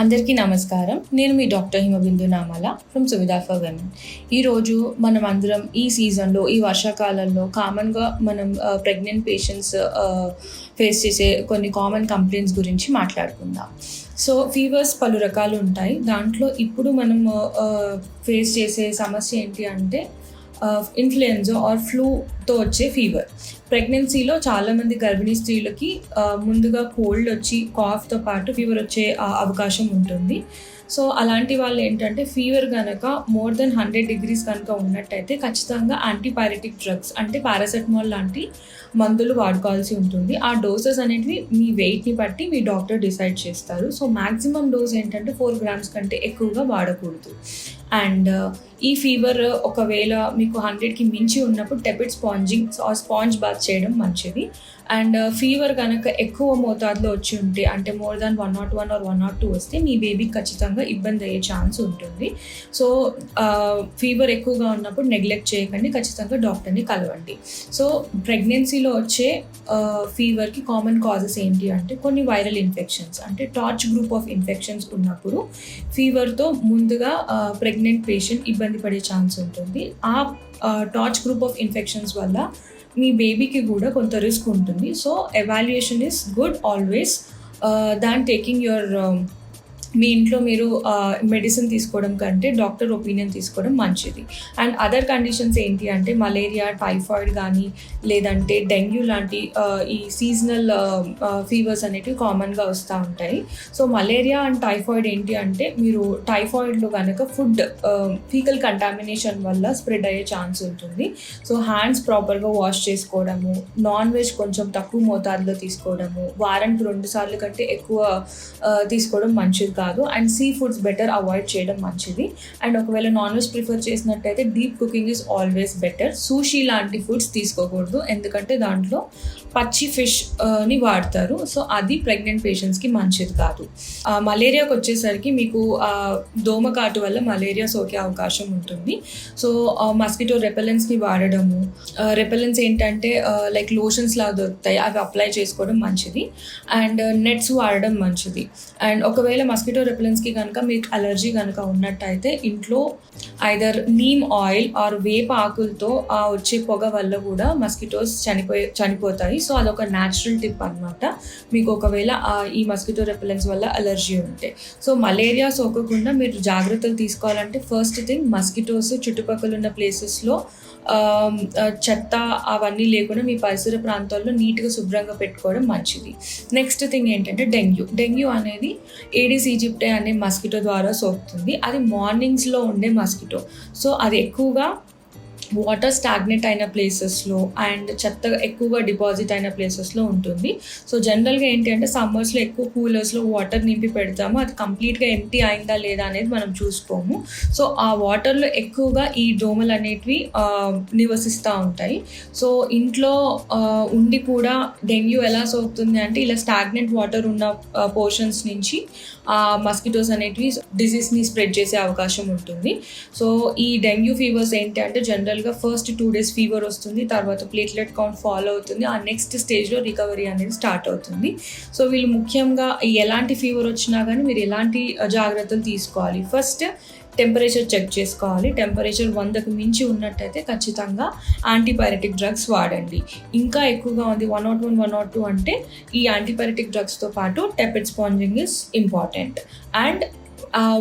అందరికీ నమస్కారం. నేను మీ doctor Himabindu Namala from Suvidha for వెమెన్ ఈరోజు మనం అందరం ఈ సీజన్లో ఈ వర్షాకాలంలో కామన్గా మనం ప్రెగ్నెంట్ పేషెంట్స్ ఫేస్ చేసే కొన్ని కామన్ కంప్లైంట్స్ గురించి మాట్లాడుకుందాం. సో ఫీవర్స్ పలు రకాలు ఉంటాయి. దాంట్లో ఇప్పుడు మనం ఫేస్ చేసే సమస్య ఏంటి అంటే ఇన్ఫ్లుయెన్జా ఆర్ ఫ్లూతో వచ్చే ఫీవర్ ప్రెగ్నెన్సీలో చాలామంది గర్భిణీ స్త్రీలకి ముందుగా కోల్డ్ వచ్చి కాఫ్తో పాటు ఫీవర్ వచ్చే అవకాశం ఉంటుంది. సో అలాంటి వాళ్ళు ఏంటంటే ఫీవర్ కనుక మోర్ దెన్ హండ్రెడ్ డిగ్రీస్ కనుక ఉన్నట్టయితే ఖచ్చితంగా యాంటీపైరటిక్ డ్రగ్స్ అంటే పారాసెటమాల్ లాంటి మందులు వాడుకోవాల్సి ఉంటుంది. ఆ డోసెస్ అనేటివి మీ వెయిట్ని బట్టి మీ డాక్టర్ డిసైడ్ చేస్తారు. సో మ్యాక్సిమం డోస్ ఏంటంటే ఫోర్ గ్రామ్స్ కంటే ఎక్కువగా వాడకూడదు. అండ్ uh, ఈ ఫీవర్ uh, ఒకవేళ మీకు హండ్రెడ్కి మించి ఉన్నప్పుడు టెపిడ్ స్పాంజింగ్ స్పాంజ్ బాత్ చేయడం మంచిది. అండ్ uh, ఫీవర్ కనుక ఎక్కువ మోతాదులో వచ్చి ఉంటే అంటే more than one not one or one not two వస్తే మీ బేబీకి ఖచ్చితంగా ఇబ్బంది అయ్యే ఛాన్స్ ఉంటుంది. సో ఫీవర్ ఎక్కువగా ఉన్నప్పుడు నెగ్లెక్ట్ చేయకండి ఖచ్చితంగా డాక్టర్ని కలవండి. సో ప్రెగ్నెన్సీలో వచ్చే ఫీవర్కి కామన్ కాజెస్ ఏంటి అంటే కొన్ని వైరల్ ఇన్ఫెక్షన్స్ అంటే టార్చ్ గ్రూప్ ఆఫ్ ఇన్ఫెక్షన్స్ ఉన్నప్పుడు ఫీవర్తో ముందుగా ప్రెగ్నెంట్ పేషెంట్ ఇబ్బంది పడే ఛాన్స్ ఉంటుంది. ఆ టార్చ్ గ్రూప్ ఆఫ్ ఇన్ఫెక్షన్స్ వల్ల మీ బేబీకి కూడా కొంత రిస్క్ ఉంటుంది. So evaluation is good always than taking your మీ ఇంట్లో మీరు మెడిసిన్ తీసుకోవడం కంటే డాక్టర్ ఒపీనియన్ తీసుకోవడం మంచిది. అండ్ అదర్ కండిషన్స్ ఏంటి అంటే మలేరియా టైఫాయిడ్ కానీ లేదంటే డెంగ్యూ లాంటి ఈ సీజనల్ ఫీవర్స్ అనేటివి కామన్గా వస్తూ ఉంటాయి. సో మలేరియా అండ్ టైఫాయిడ్ ఏంటి అంటే మీరు టైఫాయిడ్లో కనుక ఫుడ్ ఫీకల్ కంటామినేషన్ వల్ల స్ప్రెడ్ అయ్యే ఛాన్స్ ఉంటుంది. సో హ్యాండ్స్ ప్రాపర్గా వాష్ చేసుకోవడము నాన్ వెజ్ కొంచెం తక్కువ మోతాదులో తీసుకోవడము వారానికి రెండు సార్లు కంటే ఎక్కువ తీసుకోవడం మంచిది కాదు. And sea foods better avoid చేయడం మంచిది. అండ్ ఒకవేళ నాన్ వెజ్ ప్రిఫర్ చేసినట్టయితే deep cooking is always better sushi లాంటి ఫుడ్స్ తీసుకోకూడదు. ఎందుకంటే దాంట్లో పచ్చి ఫిష్ని వాడతారు. సో అది ప్రెగ్నెంట్ పేషెంట్స్కి మంచిది కాదు. మలేరియాకి వచ్చేసరికి మీకు దోమకాటు వల్ల మలేరియా సోకే అవకాశం ఉంటుంది. సో మస్కిటో రెపెలెన్స్ని వాడడము రెపెలెన్స్ ఏంటంటే లైక్ లోషన్స్ లాగా దొరుకుతాయి. అవి అప్లై చేసుకోవడం మంచిది. అండ్ నెట్స్ వాడడం మంచిది. అండ్ ఒకవేళ మస్కిటో రెపెలెన్స్కి కనుక మీకు అలర్జీ కనుక ఉన్నట్టయితే ఇంట్లో ఐదర్ నీమ్ ఆయిల్ ఆర్ వేప ఆకులతో ఆ వచ్చే పొగ వల్ల కూడా మస్కిటోస్ చనిపోయి చనిపోతాయి. సో అదొక న్యాచురల్ టిప్ అన్నమాట. మీకు ఒకవేళ ఈ మస్కిటో రెపెలెన్స్ వల్ల అలర్జీ ఉంటే. సో మలేరియా సోకకుండా మీరు జాగ్రత్తలు తీసుకోవాలంటే ఫస్ట్ థింగ్ మస్కిటోస్ చుట్టుపక్కల ఉన్న ప్లేసెస్లో చెత్త అవన్నీ లేకుండా మీ పరిసర ప్రాంతాల్లో నీట్గా శుభ్రంగా పెట్టుకోవడం మంచిది. నెక్స్ట్ థింగ్ ఏంటంటే డెంగ్యూ. డెంగ్యూ అనేది ఏడీసీ ఈజిప్టే అనే మస్కిటో ద్వారా సోకుతుంది. అది మార్నింగ్స్లో ఉండే మస్కిటో. సో అది ఎక్కువగా వాటర్ స్టాగ్నెట్ అయిన ప్లేసెస్లో అండ్ చెత్త ఎక్కువగా డిపాజిట్ అయిన ప్లేసెస్లో ఉంటుంది. సో జనరల్గా ఏంటి అంటే సమ్మర్స్లో ఎక్కువ కూలర్స్లో వాటర్ నింపి పెడతాము. అది కంప్లీట్గా ఎంటీ అయిందా లేదా అనేది మనం చూసుకోము. సో ఆ వాటర్లో ఎక్కువగా ఈ దోమలు అనేటివి నివసిస్తూ ఉంటాయి. సో ఇంట్లో ఉండి కూడా డెంగ్యూ ఎలా సోకుతుంది అంటే ఇలా స్టాగ్నెంట్ వాటర్ ఉన్న పోర్షన్స్ నుంచి ఆ మస్కిటోస్ అనేటివి డిసీజ్ని స్ప్రెడ్ చేసే అవకాశం ఉంటుంది. సో ఈ డెంగ్యూ ఫీవర్స్ ఏంటి అంటే జనరల్ జనరల్గా ఫస్ట్ టూ డేస్ ఫీవర్ వస్తుంది తర్వాత ప్లేట్లెట్ కౌంట్ ఫాలో అవుతుంది ఆ నెక్స్ట్ స్టేజ్లో రికవరీ అనేది స్టార్ట్ అవుతుంది. సో వీళ్ళు ముఖ్యంగా ఎలాంటి ఫీవర్ వచ్చినా కానీ మీరు ఎలాంటి జాగ్రత్తలు తీసుకోవాలి. ఫస్ట్ టెంపరేచర్ చెక్ చేసుకోవాలి. టెంపరేచర్ వందకు మించి ఉన్నట్టయితే ఖచ్చితంగా యాంటీబయాటిక్ డ్రగ్స్ వాడండి. ఇంకా ఎక్కువగా ఉంది one nought one one nought two అంటే ఈ యాంటీబయాటిక్ డ్రగ్స్తో పాటు tepid sponging is important and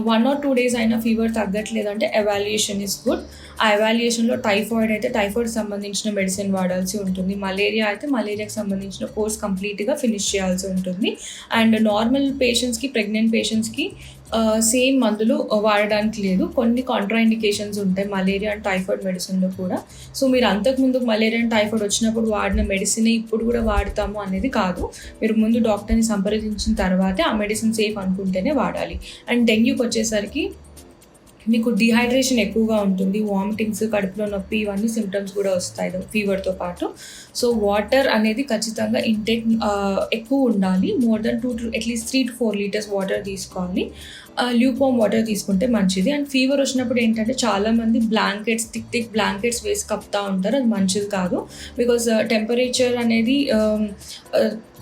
one or two days అయినా ఫీవర్ తగ్గట్లేదంటే ఎవాల్యుయేషన్ ఇస్ గుడ్ ఆ ఎవాల్యుయేషన్లో టైఫాయిడ్ అయితే టైఫాయిడ్ సంబంధించిన మెడిసిన్ వాడాల్సి ఉంటుంది. మలేరియా అయితే మలేరియాకి సంబంధించిన కోర్స్ కంప్లీట్గా ఫినిష్ చేయాల్సి ఉంటుంది. అండ్ నార్మల్ పేషెంట్స్కి ప్రెగ్నెంట్ పేషెంట్స్కి సేమ్ మందులు వాడడానికి లేదు. కొన్ని కాంట్రాఇండికేషన్స్ ఉంటాయి. మలేరియా అండ్ టైఫాయిడ్ మెడిసిన్లో కూడా. సో మీరు అంతకుముందు మలేరియా అండ్ టైఫాయిడ్ వచ్చినప్పుడు వాడిన మెడిసిన్ ఇప్పుడు కూడా వాడతాము అనేది కాదు. మీరు ముందు డాక్టర్ని సంప్రదించిన తర్వాతే ఆ మెడిసిన్ సేఫ్ అనుకుంటేనే వాడాలి. అండ్ డెంగ్యూకి వచ్చేసరికి మీకు డిహైడ్రేషన్ ఎక్కువగా ఉంటుంది వామిటింగ్స్ కడుపులో నొప్పి ఇవన్నీ సిమ్టమ్స్ కూడా వస్తాయి ఫీవర్తో పాటు. సో వాటర్ అనేది ఖచ్చితంగా ఇంటేక్ ఎక్కువ ఉండాలి. More than two to at least three to four litres water తీసుకోవాలి. ల్యూపామ్ వాటర్ తీసుకుంటే మంచిది. అండ్ ఫీవర్ వచ్చినప్పుడు ఏంటంటే చాలామంది బ్లాంకెట్స్ థిక్ థిక్ బ్లాంకెట్స్ వేసి కప్తా ఉంటారు. అది మంచిది కాదు. బికాజ్ టెంపరేచర్ అనేది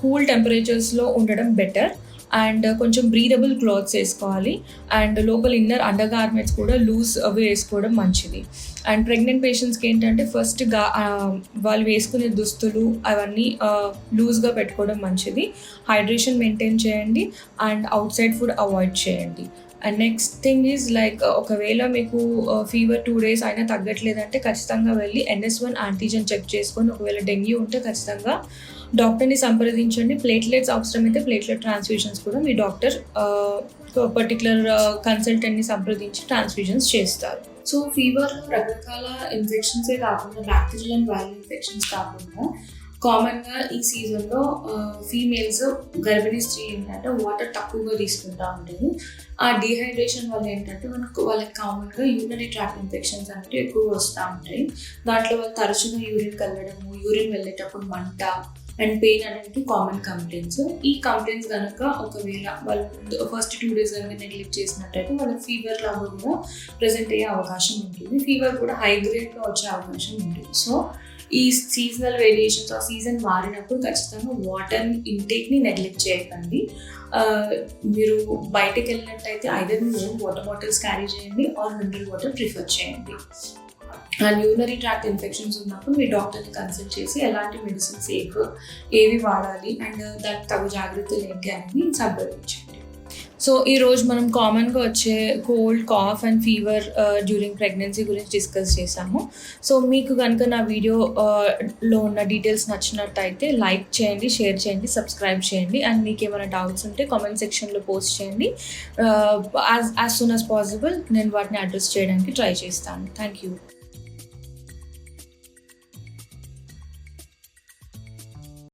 కూల్ టెంపరేచర్స్లో ఉండడం బెటర్ అండ్ కొంచెం బ్రీదబుల్ క్లాత్స్ వేసుకోవాలి. అండ్ లోపల ఇన్నర్ అండర్ గార్మెంట్స్ కూడా లూజ్ అవి వేసుకోవడం మంచిది. అండ్ ప్రెగ్నెంట్ పేషెంట్స్కి ఏంటంటే ఫస్ట్గా వాళ్ళు వేసుకునే దుస్తులు అవన్నీ లూజ్గా పెట్టుకోవడం మంచిది. హైడ్రేషన్ మెయింటైన్ చేయండి. And outside food avoid చేయండి. And next thing is like ఒకవేళ మీకు ఫీవర్ టూ డేస్ అయినా తగ్గట్లేదంటే ఖచ్చితంగా వెళ్ళి ఎన్ఎస్ వన్ యాంటీజెన్ చెక్ చేసుకొని ఒకవేళ డెంగ్యూ ఉంటే ఖచ్చితంగా డాక్టర్ని సంప్రదించండి. ప్లేట్లెట్స్ అవసరమైతే ప్లేట్లెట్ ట్రాన్స్ఫ్యూషన్స్ కూడా మీ డాక్టర్ పర్టికులర్ కన్సల్టెంట్ని సంప్రదించి ట్రాన్స్ఫ్యూజన్స్ చేస్తారు. సో ఫీవర్ రకరకాల ఇన్ఫెక్షన్సే కాకుండా బ్యాక్టీరియల్ అండ్ వైరల్ ఇన్ఫెక్షన్స్ కాకుండా కామన్గా ఈ సీజన్లో ఫీమేల్స్ గర్భిణీ స్త్రీ ఏంటంటే వాటర్ తక్కువగా తీసుకుంటూ ఉంటారు. ఆ డిహైడ్రేషన్ వల్ల ఏంటంటే మనకు వాళ్ళకి కామన్గా యూరినరీ ట్రాక్ ఇన్ఫెక్షన్స్ అనేవి ఎక్కువ వస్తూ ఉంటాయి. దాంట్లో వాళ్ళు తరచుగా యూరిన్ కలగడము యూరిన్ వెళ్ళేటప్పుడు మంట అండ్ పెయిన్ అనేది కామన్ కంప్లైంట్స్ ఈ కంప్లైంట్స్ కనుక ఒకవేళ వాళ్ళు ఫస్ట్ టూ డేస్ కనుక నెగ్లెక్ట్ చేసినట్టయితే వాళ్ళకి ఫీవర్ లాగా కూడా ప్రజెంట్ అయ్యే అవకాశం ఉంటుంది. ఫీవర్ కూడా హై గ్రేడ్లో వచ్చే అవకాశం ఉంటుంది. సో ఈ సీజనల్ వేరియేషన్స్ ఆ సీజన్ మారినప్పుడు ఖచ్చితంగా వాటర్ ఇంటేక్ని నెగ్లెక్ట్ చేయకండి. మీరు బయటకు వెళ్ళినట్టయితే ఐదర్ మీరు వాటర్ బాటిల్స్ క్యారీ చేయండి ఆర్ మినరల్ వాటర్ ప్రిఫర్ చేయండి. అండ్ యూనరీ ట్రాక్ట్ ఇన్ఫెక్షన్స్ ఉన్నప్పుడు మీ డాక్టర్ని కన్సల్ట్ చేసి ఎలాంటి మెడిసిన్స్ సేఫ్ ఏవి వాడాలి అండ్ దానికి తగు జాగ్రత్తలు ఏంటి అనేది సంప్రదించండి సో ఈ రోజు మనం కామన్గా వచ్చే cold cough and fever during pregnancy గురించి డిస్కస్ చేసాము. సో మీకు కనుక నా వీడియో లో ఉన్న డీటెయిల్స్ నచ్చినట్టయితే లైక్ చేయండి షేర్ చేయండి సబ్స్క్రైబ్ చేయండి అండ్ మీకు ఏమైనా డౌట్స్ ఉంటే కామెంట్ సెక్షన్లో పోస్ట్ చేయండి. As as soon as possible నేను వాటిని అడ్రస్ చేయడానికి ట్రై చేస్తాను. Thank you.